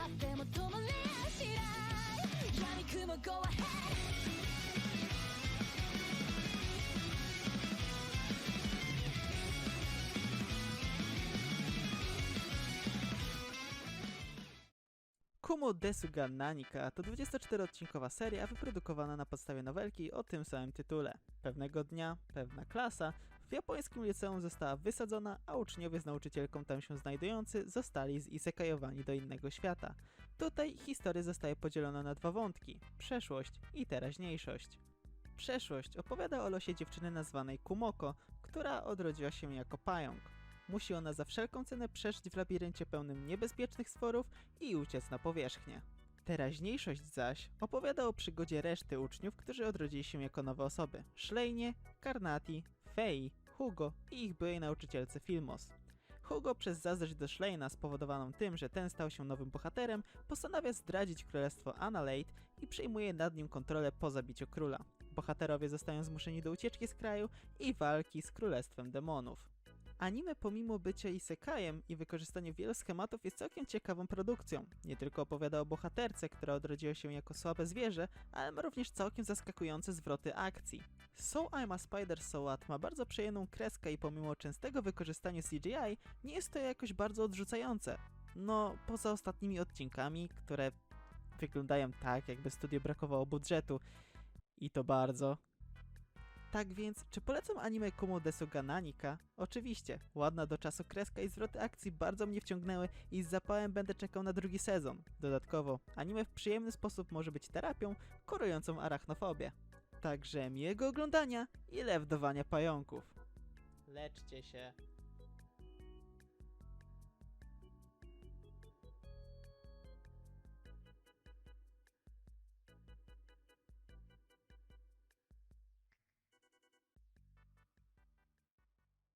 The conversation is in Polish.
って渡っても止まりやしない闇雲 Go ahead 「Kumo Desuga Nanika to 24-odcinkowa seria wyprodukowana na podstawie nowelki o tym samym tytule. Pewnego dnia pewna klasa w japońskim liceum została wysadzona, a uczniowie z nauczycielką tam się znajdujący zostali zisekajowani do innego świata. Tutaj historia zostaje podzielona na dwa wątki: przeszłość i teraźniejszość. Przeszłość opowiada o losie dziewczyny nazwanej Kumoko, która odrodziła się jako pająk. Musi ona za wszelką cenę przeżyć w labiryncie pełnym niebezpiecznych stworów i uciec na powierzchnię. Teraźniejszość zaś opowiada o przygodzie reszty uczniów, którzy odrodzili się jako nowe osoby. Szlejnie, Karnati, Fei, Hugo i ich byłej nauczycielce Filmos. Hugo przez zazdrość do Szlejna spowodowaną tym, że ten stał się nowym bohaterem, postanawia zdradzić królestwo Analate i przejmuje nad nim kontrolę po zabiciu króla. Bohaterowie zostają zmuszeni do ucieczki z kraju i walki z królestwem demonów. Anime pomimo bycia isekajem i wykorzystania wielu schematów jest całkiem ciekawą produkcją. Nie tylko opowiada o bohaterce, która odrodziła się jako słabe zwierzę, ale ma również całkiem zaskakujące zwroty akcji. So I'm a Spider So What ma bardzo przyjemną kreskę i pomimo częstego wykorzystania CGI nie jest to jakoś bardzo odrzucające. No, poza ostatnimi odcinkami, które wyglądają tak, jakby studio brakowało budżetu. I to bardzo. Tak więc, czy polecam anime Kumo Desuga Nanika? Oczywiście, ładna do czasu kreska i zwroty akcji bardzo mnie wciągnęły i z zapałem będę czekał na drugi sezon. Dodatkowo, anime w przyjemny sposób może być terapią korującą arachnofobię. Także miłego oglądania i lewdowania pająków. Leczcie się.